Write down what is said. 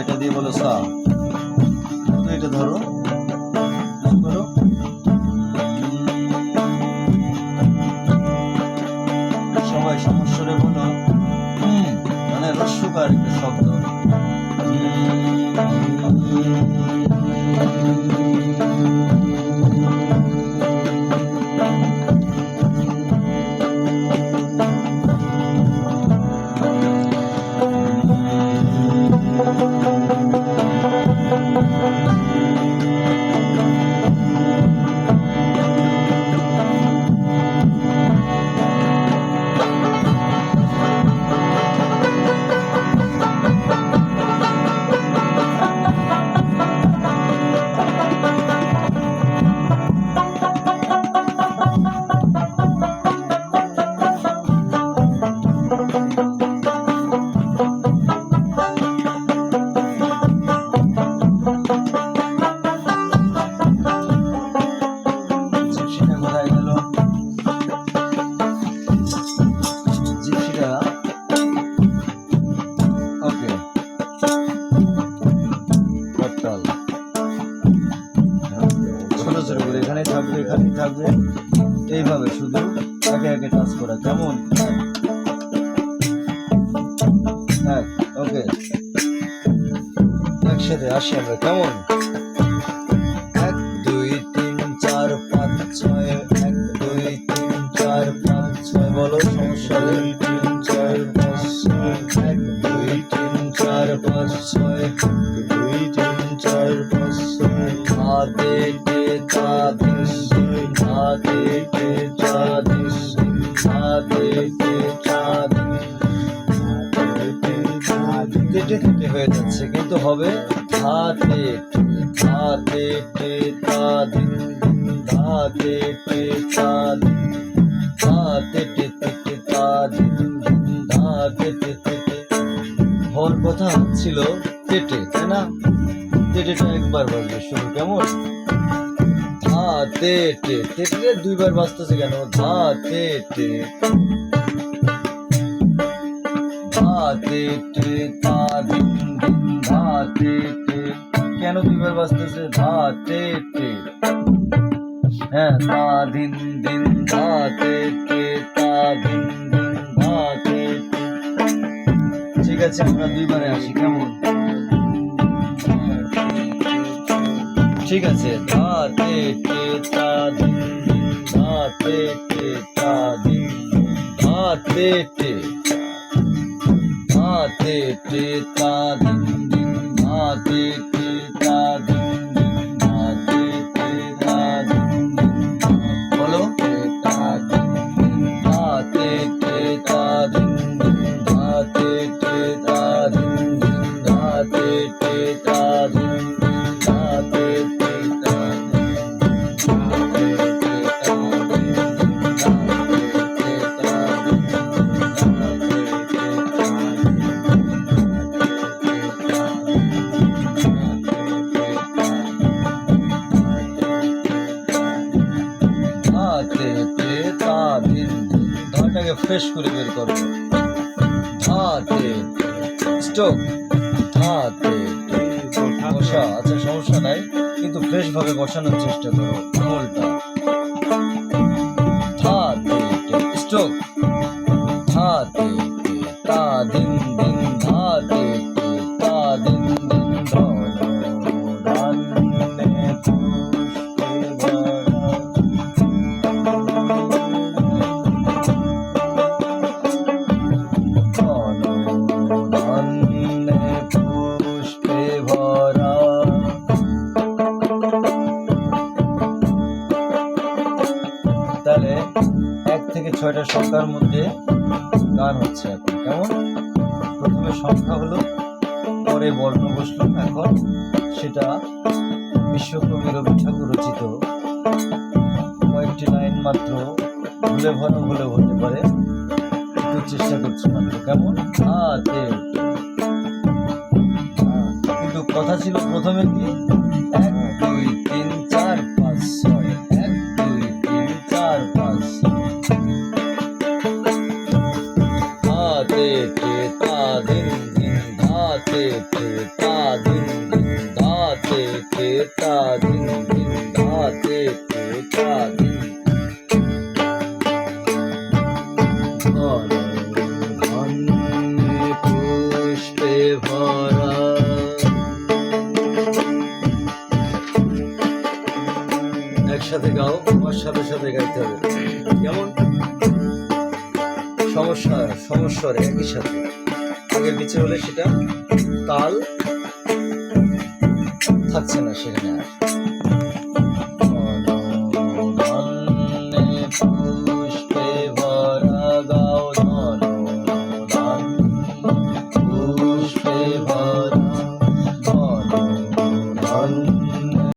এটা দিয়ে বলো সা থাকবে এইভাবে শুধু একে একে টাচ করা, কেমন? হ্যাঁ ওকে একসাথে আসি আমরা, কেমন? এক, দুই, তিন, চার, পাঁচ, ছয়, এক, দুই, তিন, চার, পাঁচ, ছয়, বলো, সমস্যা নেই। তিন, চার, পাঁচ, ছয়, এক, দুই, তিন, চার, পাঁচ, ছয় দুই, তিন, চার, পাঁচ, ছয় হাতে টে তা কেটে হয়ে যাচ্ছে। কিন্তু হবে টে তা দিন টে তা দিন টে টে টে তা দিন টে টে টে হওয়ার কথা ছিল টেটে তাই না? টেটেটা একবার বাজবে শুরু কেমন? হাতে টে টেটে দুইবার বাজতেছে কেন? হাতে টে ধাতে টে তা দিন দিন ধাতে টে কেন দুইবার বাজতেছে ধাতে টে হ্যাঁ তা দিন দিন ধাতে টে তা দিন দিন ধাতে ঠিক আছে, আমরা দুইবারে আসি, কেমন? ঠিক আছে ধাতে টে তা দিন দিন ধাতে টে তা দিন দিন ধাতে টে হাতে তে তা দিন দিন হাতে তে তা দিন দিন হাতে তে তা দিন দিন বলো হাতে তে তা দিন দিন হাতে তে তা দিন দিন হাতে তে তা দিন ফ্রেশ করে বের করো। হাতে স্টক হাতে বসা। আচ্ছা সমস্যা নাই, কিন্তু ফ্রেশ ভাবে বসানোর চেষ্টা করো আঙুলটা হাতে স্টক হাতে তা দিন দিন, হাতে থেকে ছয়টা সংখ্যার মধ্যে গান হচ্ছে এখন। কেমন? প্রথমে সংখ্যা হলো, পরে বর্ণ বসল। এখন সেটা বিশ্বকবি রবি ঠাকুর রচিত কয়েকটি লাইন মাত্র ভুলে ভালো হলেও হতে পারে। একটু চেষ্টা করছি মাত্র কেমন? হাতে কিন্তু কথা ছিল প্রথমে কি? এক হাতে তে তা দিন দিন হাতে তে তা তা দিন দিন ধা তে তে তা দিন ধন ধন্যে পুষ্পে ভরা। একসাথে গাও, আমার সাথে সাথে গাইতে হবে। কেমন? সমস্যা সমস্যা একই সাথে। আগে নিচে হলে সেটা তাল থাকছে না সেখানে আর।